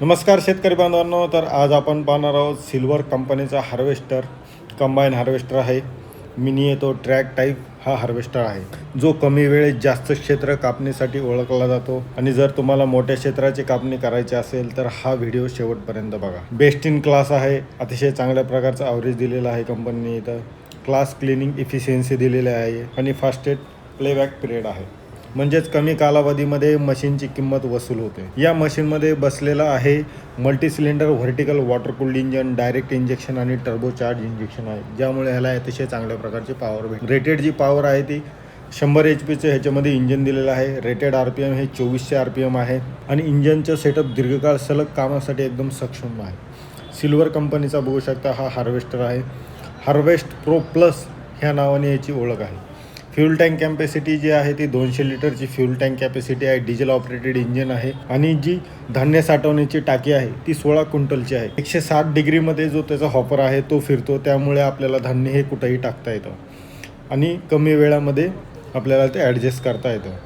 नमस्कार शेतकरी बांधवांनो तर आज आपण पाहणार आहोत सिल्वर कंपनीचा हार्वेस्टर कंबाईन हार्वेस्टर आहे. मिनी येतो ट्रॅक टाईप हा हार्वेस्टर आहे. जो कमी वेळेत जास्त क्षेत्र कापणीसाठी ओळखला जातो. आणि जर तुम्हाला मोठ्या क्षेत्राची कापणी करायची असेल तर हा व्हिडिओ शेवटपर्यंत बघा. बेस्ट इन क्लास आहे. अतिशय चांगल्या प्रकारचा अवरेज दिलेला आहे कंपनीने इथं. क्लास क्लिनिंग इफिशियन्सी दिलेली आहे. आणि फास्टेट प्लेबॅक पिरियड आहे. म्हणजेच कमी कालावधीमध्ये मशीनची किंमत वसूल होते. या मशीनमध्ये बसलेला आहे multi cylinder vertical water cooled engine direct injection आणि टर्बो चार्ज इंजेक्शन आहे ज्यामुळे ह्याला अतिशय चांगल्या प्रकारची पॉवर भेट रेटेड जी पॉवर आहे ती शंभर एच पीचं ह्याच्यामध्ये इंजन दिलेलं आहे. रेटेड आर पी एम हे चोवीसशे आर पी एम आहे आणि इंजनचं सेटअप दीर्घकाळ सलग कामासाठी एकदम सक्षम आहे. सिल्वर कंपनीचा बघू शकता हा हार्वेस्टर आहे. हार्वेस्ट प्रो प्लस ह्या नावाने याची ओळख आहे. फ्यूल टँक कॅपॅसिटी जी आहे ती दोनशे लिटरची फ्यूल टँक कॅपॅसिटी आहे डिझेल ऑपरेटेड इंजिन आहे आणि जी धान्य साठवण्याची टाकी आहे ती सोळा क्विंटलची आहे. एकशे साठ डिग्रीमध्ये जो त्याचा हॉपर आहे तो फिरतो. त्यामुळे आपल्याला धान्य हे कुठंही टाकता येतं. आणि कमी वेळामध्ये आपल्याला ते ॲडजस्ट करता येतं.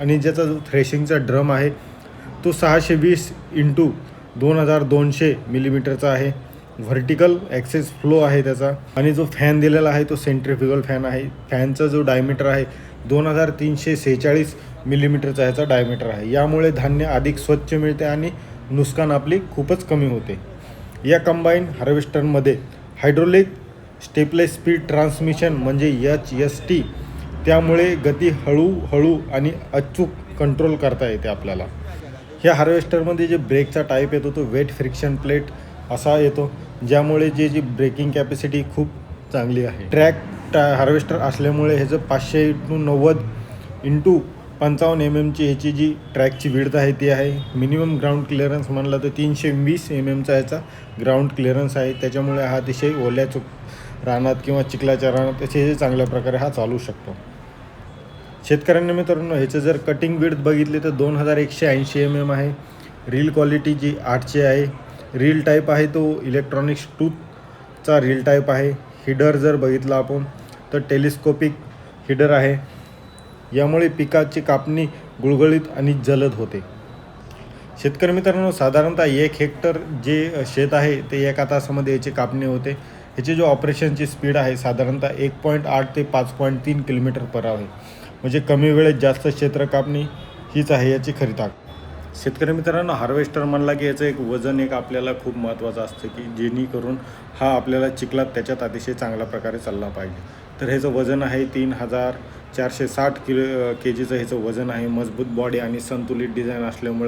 आणि ज्याचा जो थ्रेशिंगचा ड्रम आहे तो सहाशे वीस इंटू दोन हजार दोनशे मिलीमीटरचा आहे. व्हर्टिकल ॲक्सेस फ्लो आहे त्याचा. आणि जो फॅन दिलेला आहे तो सेंट्रिफ्युगल फॅन आहे. फॅनचा जो डायमीटर आहे दोन हजार तीनशे सेहेचाळीस मिलीमीटरचा ह्याचा डायमीटर आहे. यामुळे धान्य अधिक स्वच्छ मिळते आणि नुकसान आपली खूपच कमी होते. या कंबाईन हार्वेस्टरमध्ये हायड्रोलिक स्टेपलेस स्पीड ट्रान्समिशन म्हणजे एच एस टी त्यामुळे गती हळूहळू आणि अचूक कंट्रोल करता येते आपल्याला. ह्या हार्वेस्टरमध्ये जे ब्रेकचा टाईप येतो तो वेट फ्रिक्शन प्लेट असा येतो ज्यामुळे जे जी ब्रेकिंग कॅपॅसिटी खूप चांगली आहे. ट्रॅक टा हार्वेस्टर असल्यामुळे ह्याचं पाचशे टू नव्वद इंटू पंचावन्न एम एमची ह्याची जी ट्रॅकची विडता आहे ती आहे. मिनिमम ग्राउंड क्लिअरन्स म्हणलं तर तीनशे वीस एम एमचा ह्याचा ग्राउंड क्लिअरन्स आहे. त्याच्यामुळे हा अतिशय ओल्या चुक रानात किंवा चिखलाच्या रानात अतिशय चांगल्या प्रकारे हा चालू शकतो. शेतकऱ्यांना मित्रांनो ह्याचं जर कटिंग विड्थ बघितली तर दोन हजार एकशे ऐंशी एम एम आहे. रील क्वालिटी जी आठशे आहे. रील टाईप आहे तो इलेक्ट्रॉनिक्स टूथचा रील टाईप आहे. हिडर जर बघितला आपण तर टेलिस्कोपिक हिडर आहे. यामुळे पिकाची कापणी गुळगुळीत आणि जलद होते. शेतकरी मित्रांनो साधारणतः एक हेक्टर जे शेत आहे ते एका तासामध्ये याची कापणी होते. याची जो ऑपरेशनची स्पीड आहे साधारणतः एक पॉईंट आठ ते पाच पॉईंट तीन किलोमीटर पर आहे. म्हणजे कमी वेळेत जास्त क्षेत्र कापणी हीच आहे याची खरी ताकद. शेतकरी मित्रांनो हार्वेस्टर म्हणला की याचं एक वजन एक आपल्याला खूप महत्त्वाचं असतं की जेणेकरून हा आपल्याला चिखलात त्याच्यात अतिशय चांगल्या प्रकारे चालला पाहिजे. तर ह्याचं वजन आहे तीन हजार चारशे साठ किलो के जीचं ह्याचं वजन आहे. मजबूत बॉडी आणि संतुलित डिझाईन असल्यामुळे